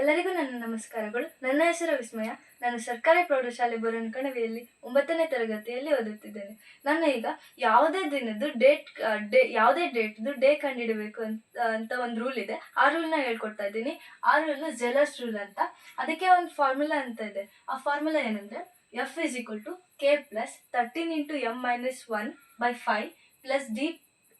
ಎಲ್ಲರಿಗೂ ನನ್ನ ನಮಸ್ಕಾರಗಳು. ನನ್ನ ಹೆಸರು ವಿಸ್ಮಯ. ನಾನು ಸರ್ಕಾರಿ ಪ್ರೌಢಶಾಲೆ ಬೊರನಕಣವಿಯಲ್ಲಿ ಒಂಬತ್ತನೇ ತರಗತಿಯಲ್ಲಿ ಓದುತ್ತಿದ್ದೇನೆ. ನಾನು ಈಗ ಯಾವುದೇ ದಿನದ್ದು ಡೇಟ್ ಡೇ, ಯಾವುದೇ ಡೇಟ್ದು ಡೇ ಕಂಡುಹಿಡಬೇಕು ಅಂತ ಅಂತ ಒಂದು ರೂಲ್ ಇದೆ. ಆ ರೂಲ್ನ ಹೇಳ್ಕೊಡ್ತಾ ಇದ್ದೀನಿ. ಆ ರೂಲ್ ಜೆಲಸ್ ರೂಲ್ ಅಂತ. ಅದಕ್ಕೆ ಒಂದು ಫಾರ್ಮುಲಾ ಅಂತ ಇದೆ. ಆ ಫಾರ್ಮುಲಾ ಏನಂದರೆ F is equal to K plus thirteen into M minus one by five plus D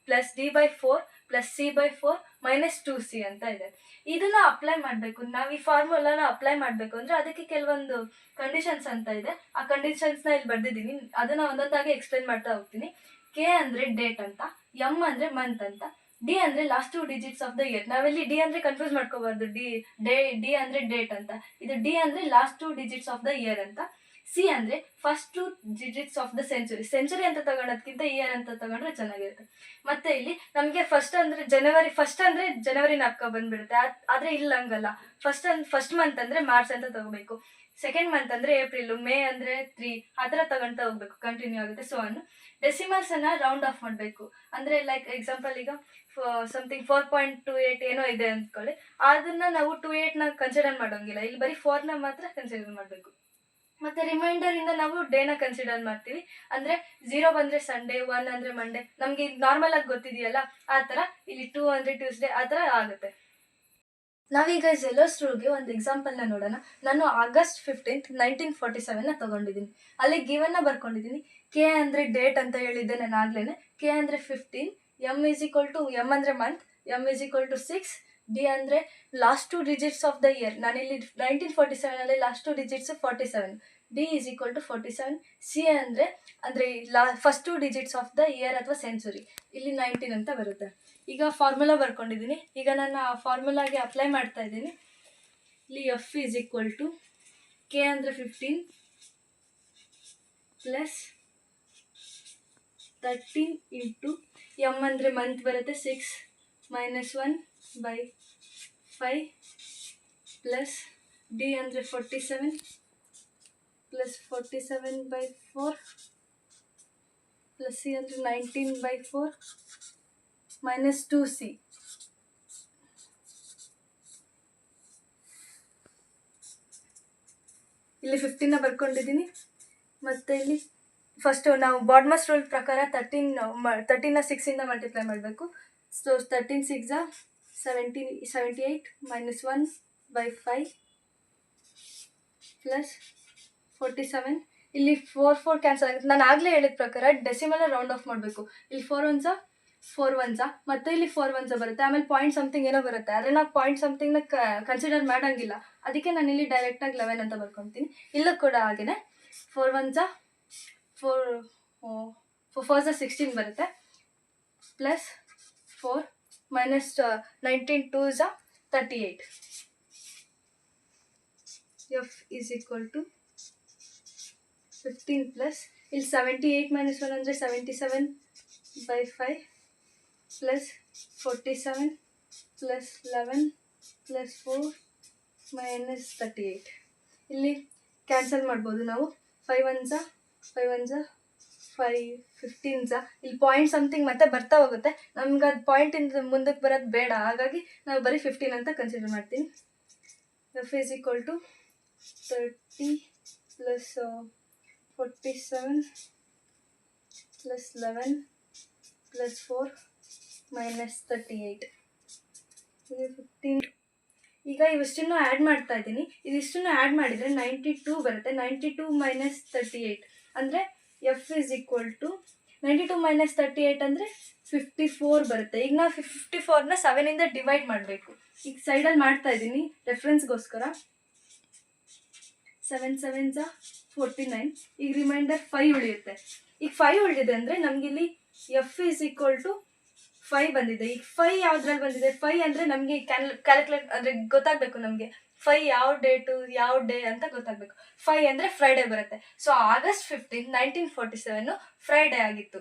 plus D by four plus C by four minus two C ಅಂತ ಇದೆ. ಇದನ್ನ ಅಪ್ಲೈ ಮಾಡಬೇಕು. ನಾವು ಈ ಫಾರ್ಮುಲಾನ ಅಪ್ಲೈ ಮಾಡಬೇಕು ಅಂದರೆ ಅದಕ್ಕೆ ಕೆಲವೊಂದು ಕಂಡೀಷನ್ಸ್ ಅಂತ ಇದೆ. ಆ ಕಂಡೀಷನ್ಸ್ನ ಇಲ್ಲಿ ಬರ್ದಿದ್ದೀನಿ. ಅದನ್ನ ಒಂದೊಂದಾಗಿ ಎಕ್ಸ್ಪ್ಲೈನ್ ಮಾಡ್ತಾ ಹೋಗ್ತೀನಿ. ಕೆ ಅಂದರೆ ಡೇಟ್ ಅಂತ ಎಂ ಅಂದರೆ ಮಂತ್ ಅಂತ ಡಿ ಅಂದರೆ last two digits of the year ನಾವಿಲ್ಲಿ ಡಿ ಅಂದರೆ ಕನ್ಫ್ಯೂಸ್ ಮಾಡ್ಕೋಬಾರ್ದು. ಡಿ ಡೇ ಡಿ ಅಂದರೆ ಡೇಟ್ ಅಂತ. ಇದು ಡಿ ಅಂದರೆ last two digits of the year ಅಂತ. ಸಿ ಅಂದ್ರೆ first two digits of the century century ಅಂತ ತಗೊಳೋದಕ್ಕಿಂತ ಇಯರ್ ಅಂತ ತಗೊಂಡ್ರೆ ಚೆನ್ನಾಗಿರುತ್ತೆ. ಮತ್ತೆ ಇಲ್ಲಿ ನಮಗೆ ಫಸ್ಟ್ ಅಂದ್ರೆ ಜನವರಿ ಫಸ್ಟ್ ಅಂದ್ರೆ ಜನವರಿ ನಾಲ್ಕ ಬಂದ್ಬಿಡುತ್ತೆ. ಆದ್- ಆದ್ರೆ ಇಲ್ಲ ಹಂಗಲ್ಲ. ಫಸ್ಟ್ ಅಂದ್ ಫಸ್ಟ್ ಮಂತ್ ಅಂದ್ರೆ ಮಾರ್ಚ್ ಅಂತ ತಗೋಬೇಕು. ಸೆಕೆಂಡ್ ಮಂತ್ ಅಂದ್ರೆ ಏಪ್ರಿಲ್ ಮೇ ಅಂದ್ರೆ ತ್ರೀ ಆ ಥರ ಹೋಗ್ಬೇಕು ಕಂಟಿನ್ಯೂ ಆಗುತ್ತೆ. ಸೊ ಅನ್ನು ಅನ್ನ ರೌಂಡ್ ಆಫ್ ಮಾಡಬೇಕು. ಅಂದ್ರೆ ಲೈಕ್ ಎಕ್ಸಾಂಪಲ್ ಈಗ something four point two eight ಏನೋ ಇದೆ ಅಂದ್ಕೊಳ್ಳಿ. ಅದನ್ನ ನಾವು ಟು ನ ಕನ್ಸಿಡರ್ ಮಾಡೋಂಗಿಲ್ಲ. ಇಲ್ಲಿ ಬರೀ ನ ಮಾತ್ರ ಕನ್ಸಿಡರ್ ಮಾಡಬೇಕು. ಮತ್ತೆ ರಿಮೈಂಡರ್ ಇಂದ ನಾವು ಡೇನ ಕನ್ಸಿಡರ್ ಮಾಡ್ತೀವಿ. ಅಂದ್ರೆ ಜೀರೋ ಬಂದ್ರೆ ಸಂಡೇ ಒನ್ ಅಂದ್ರೆ ಮಂಡೇ ನಮ್ಗೆ ನಾರ್ಮಲ್ ಆಗಿ ಗೊತ್ತಿದೆಯಲ್ಲ, ಆ ತರ ಇಲ್ಲಿ ಟೂ ಅಂದ್ರೆ ಟ್ಯೂಸ್ಡೇ ಆ ತರ ಆಗುತ್ತೆ. ನಾವೀಗ ಜೆಲೋಸ್ ರೂಲ್ಗೆ ಒಂದು ಎಕ್ಸಾಂಪಲ್ನ ನೋಡೋಣ. ನಾನು ಆಗಸ್ಟ್ ಫಿಫ್ಟೀನ್ತ್ ನೈನ್ಟೀನ್ ಫಾರ್ಟಿ ಸೆವೆನ್ನ ತಗೊಂಡಿದ್ದೀನಿ. ಅಲ್ಲಿ ಗಿವನ್ನ ಬರ್ಕೊಂಡಿದ್ದೀನಿ. ಕೆ ಅಂದರೆ ಡೇಟ್ ಅಂತ ಹೇಳಿದ್ದೆ ನಾನು ಆಗ್ಲೇ ಕೆ ಅಂದರೆ fifteen M is equal to M ಅಂದರೆ month M is equal to six D ಅಂದರೆ last two digits of the year ನಾನಿಲ್ಲಿ nineteen forty ಸೆವೆನಲ್ಲಿ last two digits forty seven D is equal to forty seven C ಅಂದರೆ ಅಂದರೆ ಲಾ first two digits of the year ಅಥವಾ century ಇಲ್ಲಿ nineteen ಅಂತ ಬರುತ್ತೆ. ಈಗ formula ಬರ್ಕೊಂಡಿದ್ದೀನಿ ಈಗ ನಾನು ಆ ಫಾರ್ಮುಲಾಗೆ ಅಪ್ಲೈ ಮಾಡ್ತಾ ಇದ್ದೀನಿ. ಇಲ್ಲಿ F is equal to K ಅಂದರೆ fifteen plus thirteen into M ಅಂದರೆ ಮಂತ್ ಬರುತ್ತೆ six minus one by five plus D ಅಂದರೆ forty seven plus forty seven by four plus C ಅಂದರೆ nineteen by four minus two C ಇಲ್ಲಿ ಫಿಫ್ಟೀನ ಬರ್ಕೊಂಡಿದ್ದೀನಿ. ಮತ್ತು ಇಲ್ಲಿ first ನಾವು ಬಾಡ್ಮಸ್ ರೂಲ್ ಪ್ರಕಾರ ತರ್ಟೀನ್ ತರ್ಟೀನ ಸಿಕ್ಸಿಂದ ಮಲ್ಟಿಪ್ಲೈ ಮಾಡಬೇಕು. So thirteen six seventy seventy eight minus one by five plus forty seven ಇಲ್ಲಿ ಫೋರ್ ಫೋರ್ ಕ್ಯಾನ್ಸಲ್ ಆಗುತ್ತೆ. ನಾನು ಆಗಲೇ ಹೇಳಿದ ಪ್ರಕಾರ ಡೆಸಿಮಲ್ ರೌಂಡ್ ಆಫ್ ಮಾಡಬೇಕು. ಇಲ್ಲಿ ಫೋರ್ ಒನ್ಸ ಫೋರ್ ಒನ್ಸ ಮತ್ತು ಇಲ್ಲಿ ಫೋರ್ ಒನ್ಸ ಬರುತ್ತೆ. ಆಮೇಲೆ ಪಾಯಿಂಟ್ ಸಮಥಿಂಗ್ ಏನೋ ಬರುತ್ತೆ. ಆದರೆ ನಾವು ಪಾಯಿಂಟ್ ಸಮಥಿಂಗ್ನ ಕನ್ಸಿಡರ್ ಮಾಡೋಂಗಿಲ್ಲ. ಅದಕ್ಕೆ ನಾನು ಇಲ್ಲಿ ಡೈರೆಕ್ಟಾಗಿ ಲೆವೆನ್ ಅಂತ ಬರ್ಕೊತೀನಿ. ಇಲ್ಲ ಕೂಡ ಹಾಗೆಯೇ four ones four four fours sixteen ಬರುತ್ತೆ. Plus four minus nineteen two ಝ thirty eight F is equal to fifteen plus ಇಲ್ಲಿ ಸೆವೆಂಟಿ ಏಯ್ಟ್ ಮೈನಸ್ ಒನ್ ಅಂದರೆ seventy seven by five plus forty seven plus eleven plus four minus thirty eight ಇಲ್ಲಿ cancel ಮಾಡ್ಬೋದು ನಾವು. Five ones five ones five ಫಿಫ್ಟೀನ್ಸಾ ಇಲ್ಲಿ point something ಮತ್ತೆ ಬರ್ತಾ ಹೋಗುತ್ತೆ. ನಮ್ಗೆ ಅದು ಪಾಯಿಂಟಿಂದ ಮುಂದಕ್ಕೆ ಬರೋದು ಬೇಡ. ಹಾಗಾಗಿ ನಾವು ಬರೀ ಫಿಫ್ಟೀನ್ ಅಂತ ಕನ್ಸಿಡರ್ ಮಾಡ್ತೀನಿ. F is equal to thirty plus forty seven plus eleven plus four minus thirty eight ಇದು ಫಿಫ್ಟೀನ್ ಈಗ ಇವಿಷ್ಟನ್ನು ಆ್ಯಡ್ ಮಾಡ್ತಾ ಇದ್ದೀನಿ. ಇದಿಷ್ಟನ್ನು ಆ್ಯಡ್ ಮಾಡಿದರೆ ನೈಂಟಿ ಟೂ ಬರುತ್ತೆ. Ninety two minus thirty eight ಅಂದರೆ F is equal to ninety two minus thirty eight ಅಂದರೆ ಫಿಫ್ಟಿ ಫೋರ್ ಬರುತ್ತೆ. ಈಗ ನಾವು ಫಿಫ್ಟಿ ಫೋರ್ನ ಸೆವೆನಿಂದ ಡಿವೈಡ್ ಮಾಡಬೇಕು. ಈಗ ಸೈಡಲ್ಲಿ ಮಾಡ್ತಾ ಇದ್ದೀನಿ ರೆಫ್ರೆನ್ಸ್ಗೋಸ್ಕರ ಸೆವೆನ್ ಸೆವೆನ್ ಜಾ ಫೋರ್ಟಿ ನೈನ್ ಈಗ ರಿಮೈಂಡರ್ ಫೈವ್ ಉಳಿಯುತ್ತೆ. ಈಗ ಫೈವ್ ಉಳಿದಿದೆ ಅಂದರೆ ನಮಗಿಲ್ಲಿ F is equal to five ಬಂದಿದೆ. ಈಗ ಫೈ ಯಾವ್ದ್ರಲ್ಲಿ ಬಂದಿದೆ? ಫೈ ಅಂದರೆ ನಮಗೆ ಕ್ಯಾಲ್ ಕ್ಯಾಲ್ಕುಲೇಟ್ ಅಂದರೆ ಗೊತ್ತಾಗಬೇಕು ನಮಗೆ. ಫೈ ಯಾವ ಡೇಟು ಯಾವ ಡೇ ಅಂತ ಗೊತ್ತಾಗಬೇಕು. ಫೈ ಅಂದರೆ ಫ್ರೈಡೇ ಬರುತ್ತೆ. So August fifteen nineteen forty seven Friday ಆಗಿತ್ತು.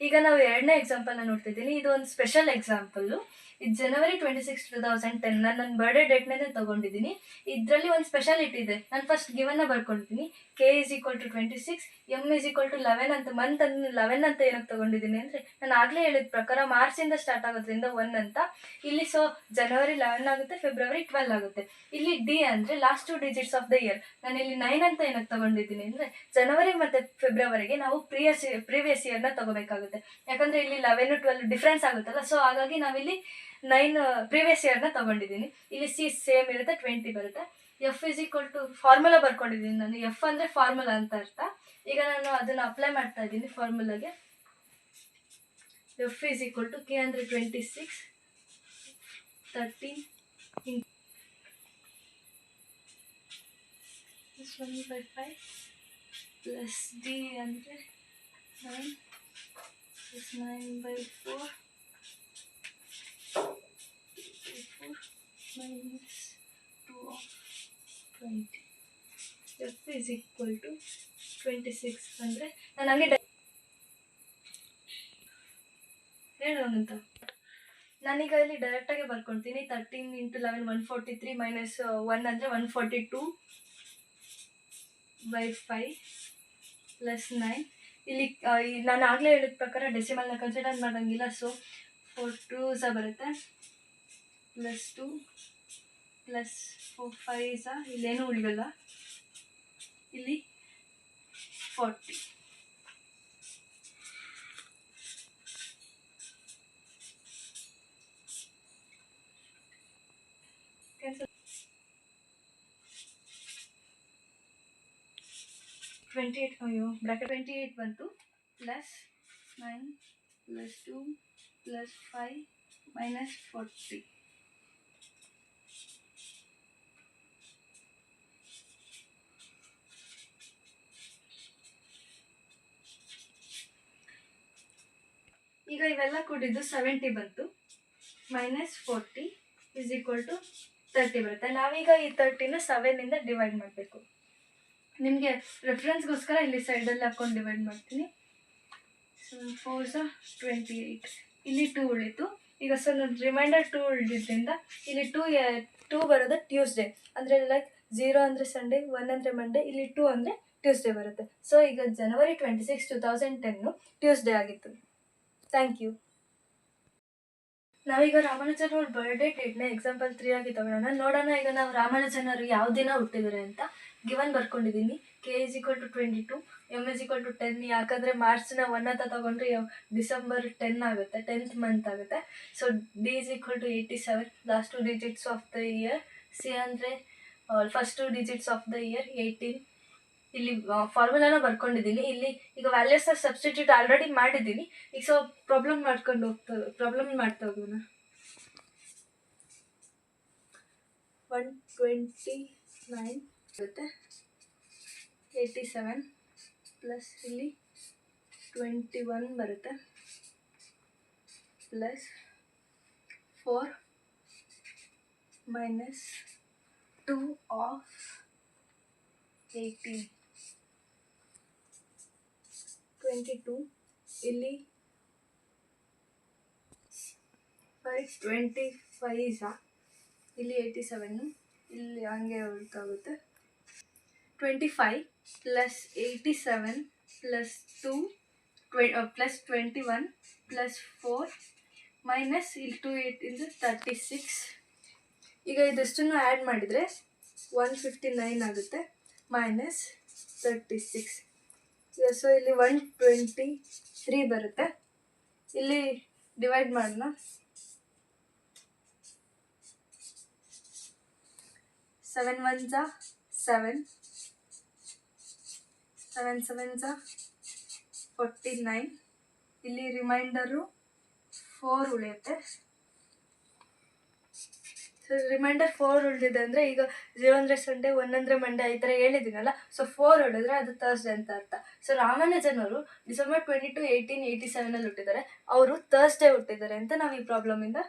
ಈಗ ನಾವು ಎರಡನೇ ಎಕ್ಸಾಂಪಲ್ನ ನೋಡ್ತಿದ್ದೀನಿ. ಇದು ಒಂದು ಸ್ಪೆಷಲ್ ಎಕ್ಸಾಂಪಲ್ಲು ಇದು January twenty six two thousand ten ನಾನು ನನ್ನ ಬರ್ಡೇ ಡೇಟ್ನೇ ತಗೊಂಡಿದ್ದೀನಿ. ಇದರಲ್ಲಿ ಒಂದು ಸ್ಪೆಷಾಲಿಟಿ ಇದೆ. ನಾನು ಫಸ್ಟ್ ಗಿವನ್ನ ಬರ್ಕೊಂಡಿದ್ದೀನಿ. K is equal to twenty six M is equal to eleven ಅಂತ ಮಂತ್ ಅನ್ನು ಲೆವೆನ್ ಅಂತ ಏನಕ್ಕೆ ತಗೊಂಡಿದ್ದೀನಿ ಅಂದರೆ, ನಾನು ಆಗಲೇ ಹೇಳಿದ ಪ್ರಕಾರ ಮಾರ್ಚಿಂದ ಸ್ಟಾರ್ಟ್ ಆಗೋದ್ರಿಂದ ಒನ್ ಅಂತ. ಇಲ್ಲಿ ಸೊ ಜನವರಿ ಲೆವೆನ್ ಆಗುತ್ತೆ ಫೆಬ್ರವರಿ ಟ್ವೆಲ್ ಆಗುತ್ತೆ. ಇಲ್ಲಿ ಡಿ ಅಂದರೆ last two digits of the year ನಾನು ಇಲ್ಲಿ ನೈನ್ ಅಂತ ಏನಕ್ಕೆ ತಗೊಂಡಿದ್ದೀನಿ ಅಂದರೆ ಜನವರಿ ಮತ್ತು ಫೆಬ್ರವರಿಗೆ ನಾವು ಪ್ರಿಯಸ್ ಪ್ರೀವಿಯಸ್ ಇಯರ್ನ ತಗೋಬೇಕಾಗುತ್ತೆ. ಯಾಕಂದರೆ ಇಲ್ಲಿ ಲೆವೆನ್ ಟ್ವೆಲ್ ಡಿಫ್ರೆನ್ಸ್ ಆಗುತ್ತಲ್ಲ ಸೊ ಹಾಗಾಗಿ ನಾವಿಲ್ಲಿ ನೈನ್ ಪ್ರೀವಿಯಸ್ ಇಯರ್ನ ತಗೊಂಡಿದ್ದೀನಿ. ಇಲ್ಲಿ ಸಿ ಸೇಮ್ ಇರುತ್ತೆ ಟ್ವೆಂಟಿ ಬರುತ್ತೆ. F is equal to formula ಬರ್ಕೊಂಡಿದ್ದೀನಿ ನಾನು. ಎಫ್ ಅಂದರೆ ಫಾರ್ಮುಲಾ ಅಂತ ಅರ್ಥ. ಈಗ ನಾನು ಅದನ್ನು ಅಪ್ಲೈ ಮಾಡ್ತಾ ಇದ್ದೀನಿ ಫಾರ್ಮುಲಾಗೆ F is equal to K ಅಂದರೆ twenty six thirteen one by five plus D ಅಂದರೆ nine plus nine by four four minus two of twenty F is equal to twenty six ಅಂದರೆ ನಾನು ನಾನೀಗ ಇಲ್ಲಿ ಡೈರೆಕ್ಟಾಗಿ ಬರ್ಕೊಳ್ತೀನಿ thirteen into eleven one forty three minus one ಅಂದರೆ one forty two by five plus nine ಇಲ್ಲಿ ನಾನು ಆಗಲೇ ಹೇಳಿದ ಪ್ರಕಾರ ಡೆಸಿಮಲ್ನ ಕನ್ಸಿಡರ್ ಮಾಡೋಂಗಿಲ್ಲ ಸೊ ಫೋರ್ ಟೂ ಸಹ ಬರುತ್ತೆ plus two plus four five ಸಹ ಇಲ್ಲೇನೂ ಉಳಿಯಲ್ಲ ಇಲ್ಲಿ ಫಾರ್ಟಿ ಟ್ವೆಂಟಿ ಏಯ್ಟ್ ಅಯ್ಯೋ ಬ್ರಾಕೆಟ್ ಟ್ವೆಂಟಿ ಏಯ್ಟ್ ಬಂತು plus nine plus two plus five minus forty ಈಗ ಇವೆಲ್ಲ ಕೂಡಿದ್ದು ಸೆವೆಂಟಿ ಬಂತು. Minus forty is equal to thirty ಬರುತ್ತೆ. ನಾವೀಗ ಈ ತರ್ಟಿನ ಸೆವೆನಿಂದ ಡಿವೈಡ್ ಮಾಡಬೇಕು. ನಿಮಗೆ ರೆಫರೆನ್ಸ್ಗೋಸ್ಕರ ಇಲ್ಲಿ ಸೈಡಲ್ಲಿ ಹಾಕೊಂಡು ಡಿವೈಡ್ ಮಾಡ್ತೀನಿ. ಫೋರ್ ಸ ಟ್ವೆಂಟಿ ಏಯ್ಟ್ ಇಲ್ಲಿ ಟೂ ಉಳಿತು. ಈಗ ಸೊ ರಿಮೈಂಡರ್ ಟೂ ಉಳಿದ್ರಿಂದ ಇಲ್ಲಿ ಟೂ ಟೂ ಬರೋದು ಟ್ಯೂಸ್ಡೇ ಅಂದರೆ ಲೈಕ್ ಜೀರೋ ಅಂದರೆ ಸಂಡೇ ಒನ್ ಅಂದರೆ ಮಂಡೇ ಇಲ್ಲಿ ಟೂ ಅಂದರೆ ಟ್ಯೂಸ್ಡೇ ಬರುತ್ತೆ. ಸೊ ಈಗ January twenty six two thousand ten Tuesday ಆಗಿತ್ತು. ಥ್ಯಾಂಕ್ ಯು ನಾವೀಗ ರಾಮಾನುಜನ್ ಅವ್ರ ಬರ್ಡೇ ಡೇಟ್ನ ಎಕ್ಸಾಂಪಲ್ ತ್ರೀ ಆಗಿ ತಗೊಳ್ಳೋಣ ನೋಡೋಣ, ಈಗ ನಾವು ರಾಮಾನುಜನರು ಯಾವ ದಿನ ಹುಟ್ಟಿದ್ರೆ ಅಂತ. Given ಬರ್ಕೊಂಡಿದ್ದೀನಿ K is equal to twenty two M is equal to ten ಯಾಕಂದರೆ ಮಾರ್ಚ್ನ ಒನ್ ಅಂತ ತೊಗೊಂಡ್ರೆ ಡಿಸೆಂಬರ್ ಟೆನ್ ಆಗುತ್ತೆ ಟೆಂತ್ ಮಂತ್ ಆಗುತ್ತೆ. So D is equal to eighty seven last two digits of the year C ಅಂದರೆ first two digits of the year eighteen ಇಲ್ಲಿ ಫಾರ್ಮುಲಾನ ಬರ್ಕೊಂಡಿದ್ದೀನಿ ಇಲ್ಲಿ ಈಗ ವ್ಯಾಲ್ಯೂಸ್ ಸಬ್ಸ್ಟಿಟ್ಯೂಟ್ ಆಲ್ರೆಡಿ ಮಾಡಿದ್ದೀನಿ ಈಗ ಸೊ ಪ್ರಾಬ್ಲಮ್ ಮಾಡ್ಕೊಂಡು ಹೋಗ್ತಾ ಪ್ರಾಬ್ಲಮ್ ಮಾಡ್ತಾ ಹೋಗೋಣ. ಒನ್ ಟ್ವೆಂಟಿ ನೈನ್ ಇರುತ್ತೆ. ಏಯ್ಟಿ ಸೆವೆನ್ ಪ್ಲಸ್ ಇಲ್ಲಿ ಟ್ವೆಂಟಿ ಒನ್ ಬರುತ್ತೆ. Plus four minus two of eighteen twenty two ಇಲ್ಲಿ ಫೈ ಟ್ವೆಂಟಿ ಫೈವ್ ಇಲ್ಲಿ ಏಯ್ಟಿ ಸೆವೆನ್ನು ಇಲ್ಲಿ ಹಂಗೆ ಹೊರತಾಗುತ್ತೆ 25 plus 87 plus 2 tw uh, plus 21 plus 4 minus ಇಲ್ಲಿ ಟು ಏಟ್ ಇಂದ ತರ್ಟಿ ಸಿಕ್ಸ್ ಈಗ ಇದಷ್ಟನ್ನು ಆ್ಯಡ್ ಮಾಡಿದರೆ ಒನ್ ಫಿಫ್ಟಿ ನೈನ್ ಆಗುತ್ತೆ ಮೈನಸ್ ತರ್ಟಿ ಸಿಕ್ಸ್ ಸೊ ಇಲ್ಲಿ ಒನ್ ಟ್ವೆಂಟಿ ತ್ರೀ ಬರುತ್ತೆ. ಇಲ್ಲಿ ಡಿವೈಡ್ ಮಾಡೋಣ. ಸೆವೆನ್ ಒನ್ ಜಾ ಸೆವೆನ್ ಸೆವೆನ್ ಸೆವೆನ್ ಝಾ ಫೋರ್ಟಿ ನೈನ್ ಇಲ್ಲಿ ರಿಮೈಂಡರು ಫೋರ್ ಉಳಿಯುತ್ತೆ. ಸೊ ರಿಮೈಂಡರ್ ಫೋರ್ ಉಳಿದಿದೆ ಅಂದರೆ ಈಗ ಝೀರೋ ಅಂದರೆ ಸಂಡೇ ಒನ್ ಅಂದರೆ ಮಂಡೇ ಈ ಥರ ಹೇಳಿದ್ದೀನಲ್ಲ ಸೊ ಫೋರ್ ಉಳಿದ್ರೆ ಅದು ತರ್ಸ್ಡೇ ಅಂತ ಅರ್ಥ. So ರಾಮಾನುಜನವರು December twenty two eighteen eighty ಸೆವೆನಲ್ಲಿ ಹುಟ್ಟಿದ್ದಾರೆ. ಅವರು ಥರ್ಸ್ಡೇ ಹುಟ್ಟಿದ್ದಾರೆ ಅಂತ ನಾವು ಈ ಪ್ರಾಬ್ಲಮಿಂದ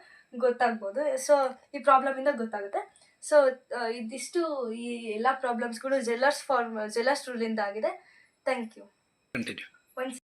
ಗೊತ್ತಾಗ್ಬೋದು. ಸೊ ಈ ಪ್ರಾಬ್ಲಮಿಂದ ಗೊತ್ತಾಗುತ್ತೆ. ಸೊ ಇದಿಷ್ಟು ಈ ಎಲ್ಲ ಪ್ರಾಬ್ಲಮ್ಸ್ಗಳು ಜೆಲ್ಲರ್ಸ್ ಫಾರ್ಮ್ ಜೆಲ್ಲರ್ಸ್ ರೂಲಿಂದ ಆಗಿದೆ. ಥ್ಯಾಂಕ್ ಯು ಕಂಟಿನ್ಯೂ ಒಂದು